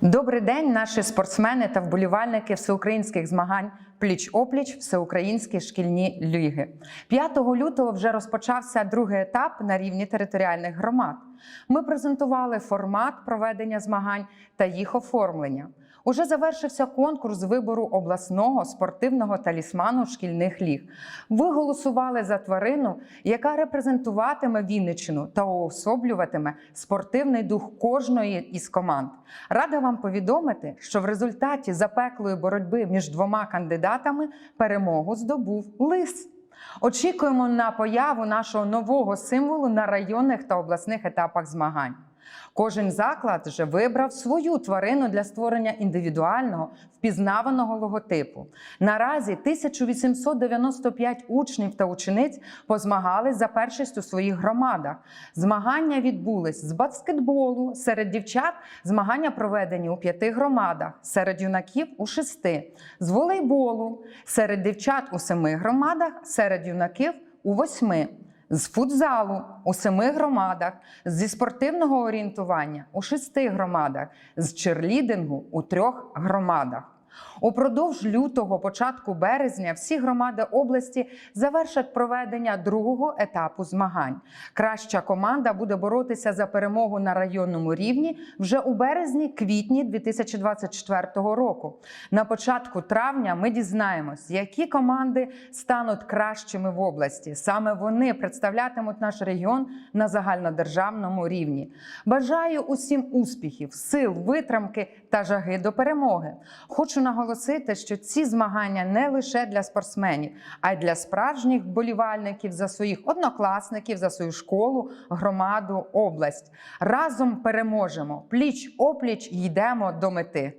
Добрий день, наші спортсмени та вболівальники всеукраїнських змагань пліч-опліч всеукраїнські шкільні ліги. 5 лютого вже розпочався другий етап на рівні територіальних громад. Ми презентували формат проведення змагань та їх оформлення. Уже завершився конкурс вибору обласного спортивного талісману шкільних ліг. Ви голосували за тварину, яка репрезентуватиме Вінниччину та уособлюватиме спортивний дух кожної із команд. Рада вам повідомити, що в результаті запеклої боротьби між двома кандидатами перемогу здобув лис. Очікуємо на появу нашого нового символу на районних та обласних етапах змагань. Кожен заклад вже вибрав свою тварину для створення індивідуального впізнаваного логотипу. Наразі 1895 учнів та учениць позмагались за першість у своїх громадах. Змагання відбулись з баскетболу. Серед дівчат змагання проведені у п'яти громадах, серед юнаків у шести, з волейболу, серед дівчат у семи громадах, серед юнаків у восьми з футзалу у семи громадах, зі спортивного орієнтування у шести громадах, з черлідингу у трьох громадах. Упродовж лютого, початку березня, всі громади області завершать проведення другого етапу змагань. Краща команда буде боротися за перемогу на районному рівні вже у березні-квітні 2024 року. На початку травня ми дізнаємось, які команди стануть кращими в області. Саме вони представлятимуть наш регіон на загальнодержавному рівні. Бажаю усім успіхів, сил, витримки та жаги до перемоги. Хочу наголосити, що ці змагання не лише для спортсменів, а й для справжніх вболівальників за своїх однокласників, за свою школу, громаду, область. Разом переможемо. Пліч опліч йдемо до мети.